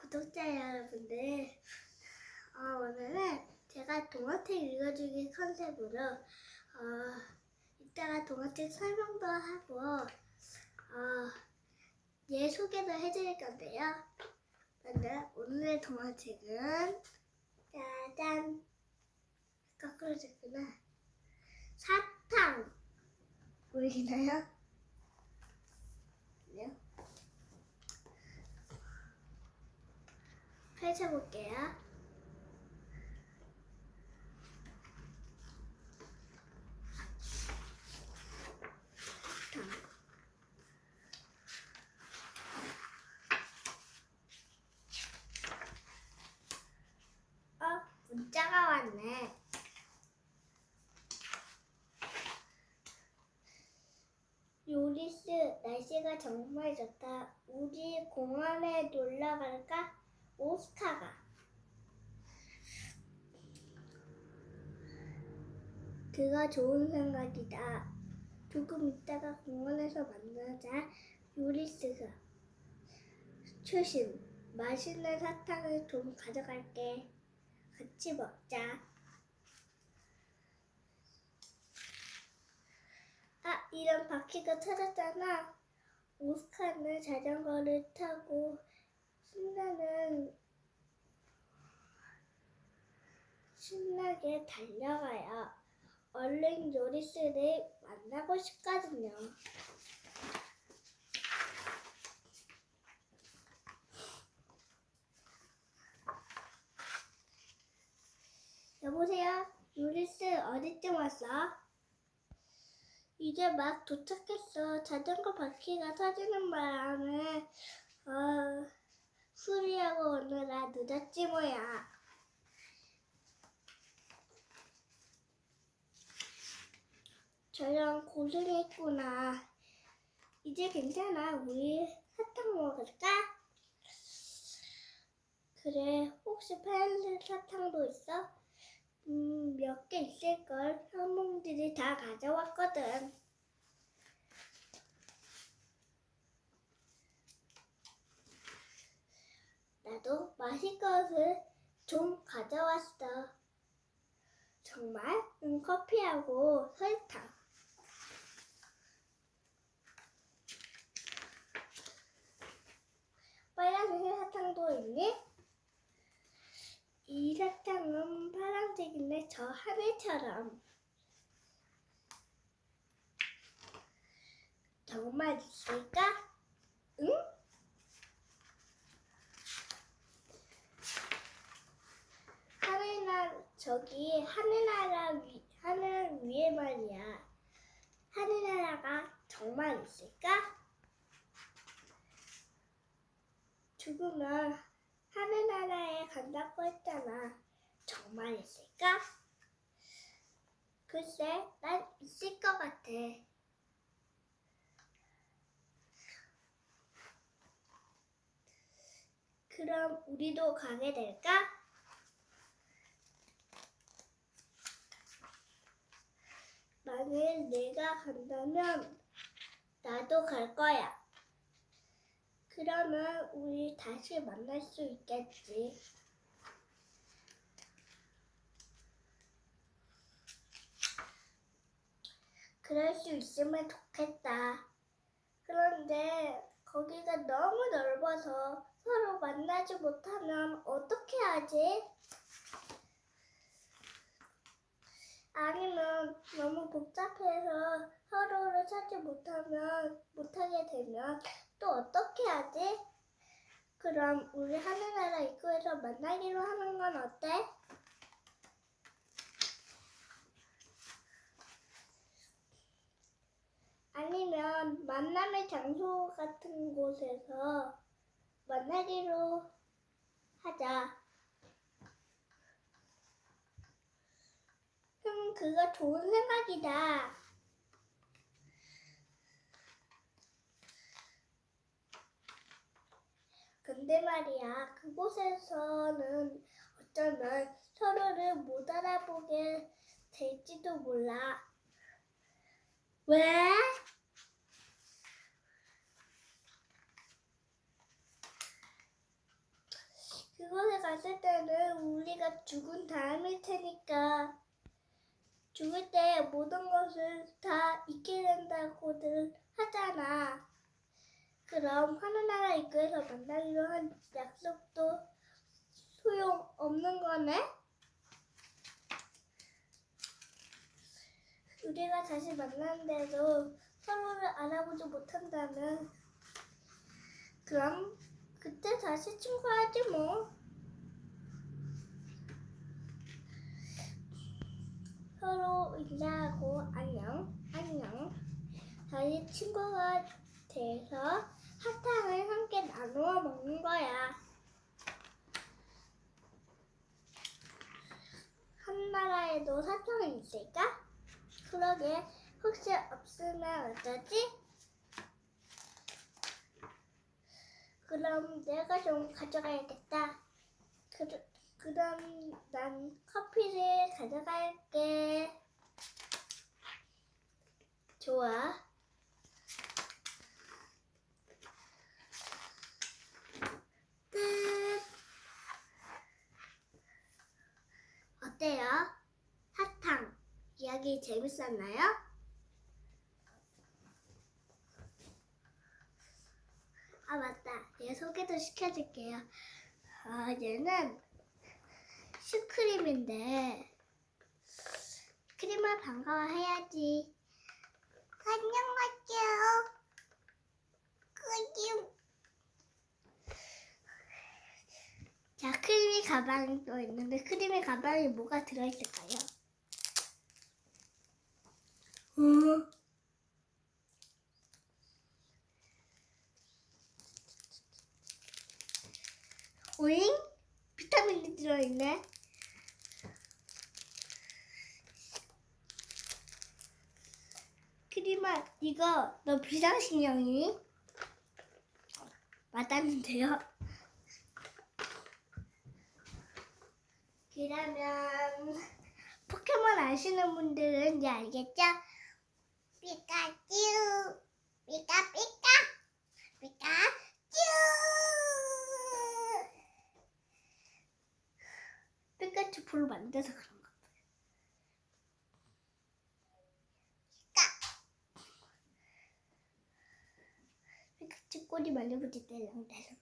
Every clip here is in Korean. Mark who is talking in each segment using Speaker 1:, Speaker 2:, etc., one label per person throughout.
Speaker 1: 구독자 여러분들, 어, 오늘은 제가 동화책 읽어주기 컨셉으로 어, 이따가 동화책 설명도 하고 어, 얘 소개도 해드릴 건데요. 오늘의 동화책은 짜잔 거꾸로 됐구나 사탕 보이시나요? 네. 펼쳐볼게요. 어, 문자가 왔네. 요리스, 날씨가 정말 좋다. 우리 공원에 놀러 갈까? 오스카가. 그가 좋은 생각이다. 조금 있다가 공원에서 만나자. 요리스가. 초심, 맛있는 사탕을 좀 가져갈게. 같이 먹자. 아, 이런 바퀴가 찾았잖아. 오스카는 자전거를 타고 신나는 신나게 달려가요. 얼른 요리스를 만나고 싶거든요. 여보세요? 요리스 어디쯤 왔어? 이제 막 도착했어. 자전거 바퀴가 터지는 바람에 어, 수리하고 오느라 늦었지 뭐야. 저랑 고생했구나. 이제 괜찮아. 우리 사탕 먹을까? 그래. 혹시 파란색 사탕도 있어? 음, 몇 개 있을걸. 현몽들이 다 가져왔거든. 나도 마실 것을 좀 가져왔어. 정말? 응, 커피하고 설탕. 빨간색 사탕도 있니? 이 사탕은 파란색인데 저 하늘처럼. 정말 있을까? 응? 하늘나 저기 하늘나라 위 하늘 위에 말이야. 하늘나라가 정말 있을까? 죽으면 하늘나라에 간다고 했잖아. 정말 있을까? 글쎄, 난 있을 것 같아. 그럼 우리도 가게 될까? 만일 내가 간다면 나도 갈 거야. 그러면 우리 다시 만날 수 있겠지. 그럴 수 있으면 좋겠다. 그런데 거기가 너무 넓어서 서로 만나지 못하면 어떻게 하지? 아니면 너무 복잡해서 서로를 찾지 못하면 못하게 되면 또 어떻게 하지? 그럼 우리 하늘나라 입구에서 만나기로 하는 건 어때? 만남의 장소 같은 곳에서 만나기로 하자. 음, 그거 좋은 생각이다. 근데 말이야, 그곳에서는 어쩌면 서로를 못 알아보게 될지도 몰라. 왜? 갔을 때는 우리가 죽은 다음일 테니까 죽을 때 모든 것을 다 잊게 된다고들 하잖아. 그럼 하늘 나라 입구에서 만나기로 한 약속도 소용 없는 거네? 우리가 다시 만났는데도 서로를 알아보지 못한다면 그럼 그때 다시 친구하지 뭐. 서로 인사하고 안녕, 안녕. 다시 친구가 돼서 사탕을 함께 나누어 먹는 거야. 한 나라에도 사탕이 있을까? 그러게 혹시 없으면 어쩌지? 그럼 내가 좀 가져가야겠다. 그, 그럼 난 커피를 가져갈게. 좋아. 끝. 어때요? 사탕 이야기 재밌었나요? 아 맞다. 얘 소개도 시켜줄게요. 아 얘는 슈크림인데 크림을 반가워해야지. 안녕하세요. 크림. 자, 크림이 가방이 또 있는데 크림이 가방에 뭐가 들어있을까요? 어? 오잉? 비타민이 들어있네. 크림아, 이거 너 비상식량이? 맞았는데요. 그러면 포켓몬 아시는 분들은 이제 알겠죠? 피카츄, 피카 피카, 피카츄. 피카츄 볼로 만들어서 그런 피카츄 꼬리 말려붙일 때랑대랑.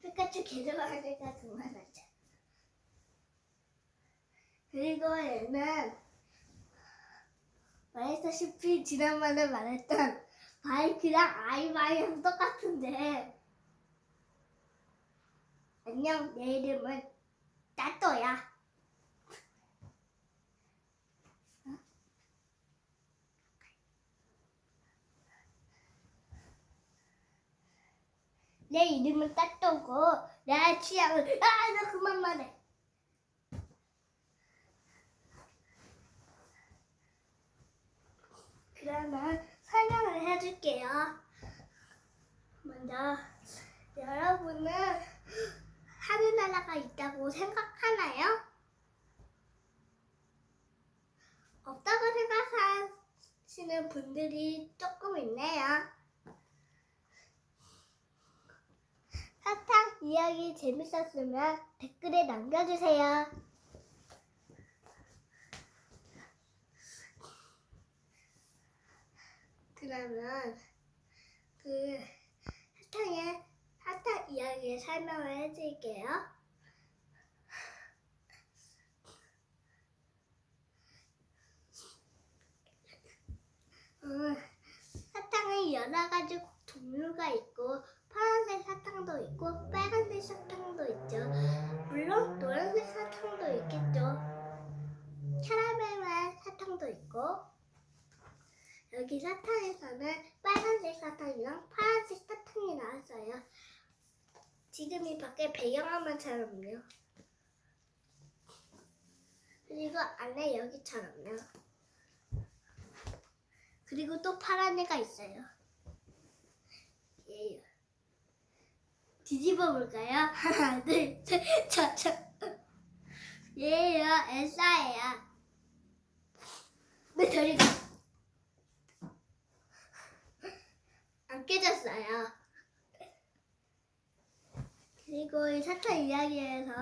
Speaker 1: 피카츄 개조하니까 그만하자. 그리고 얘는 말했다시피 지난번에 말했던 바이크랑 아이바이랑 똑같은데 안녕 내 이름은 따또야. 내 이름은 따또고 내 취향은 아너 그만 말해. 그러면 설명을 해줄게요. 먼저 여러분은 하늘나라가 있다고 생각하나요? 없다고 생각하시는 분들이 조금 있네요. 사탕 이야기 재밌었으면 댓글에 남겨주세요. 그러면 그 사탕의 사탕 이야기 설명을 해드릴게요. 음, 사탕은 여러 가지 종류가 있고 사탕도 있고 빨간색 사탕도 있죠. 물론 노란색 사탕도 있겠죠. 캐러멜 사탕도 있고 여기 사탕에서는 빨간색 사탕이랑 파란색 사탕이 나왔어요. 지금 이 밖에 배경화면처럼요. 그리고 안에 여기처럼요. 그리고 또 파란 애가 있어요. 얘요. 뒤집어 볼까요? 하나, 둘, 셋, 저, 저. 얘요, 엘사예요. 네, 저리 가. 안 깨졌어요. 그리고 이 사탕 이야기에서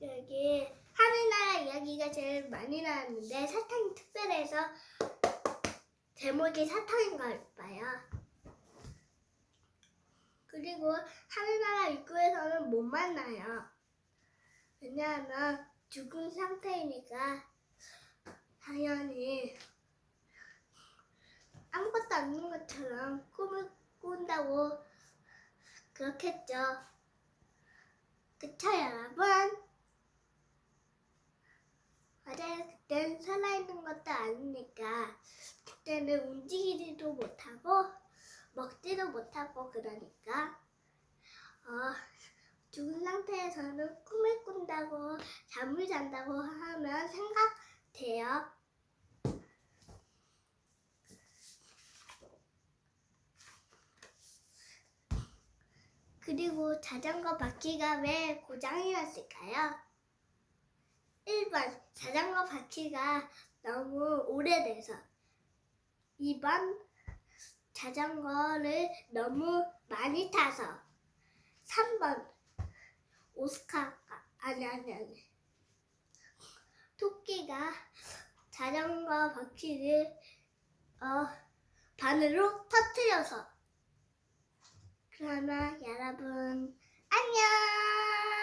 Speaker 1: 여기 하늘나라 이야기가 제일 많이 나왔는데 사탕이 특별해서 제목이 사탕인가 봐요. 그리고 하늘나라 입구에서는 못 만나요. 왜냐하면 죽은 상태이니까 당연히 아무것도 없는 것처럼 꿈을 꾼다고 그렇겠죠. 그쵸 여러분? 맞아요. 그때는 살아있는 것도 아니니까 그때는 움직이지도 못하고 먹지도 못하고 그러니까 어, 죽은 상태에서는 꿈을 꾼다고 잠을 잔다고 하면 생각돼요. 그리고 자전거 바퀴가 왜 고장이 났을까요? 1번 자전거 바퀴가 너무 오래돼서 2번 자전거를 너무 많이 타서 3번 오스카가 아니 아니 아니. 토끼가 자전거 바퀴를 어, 반으로 터뜨려서. 그러면 여러분 안녕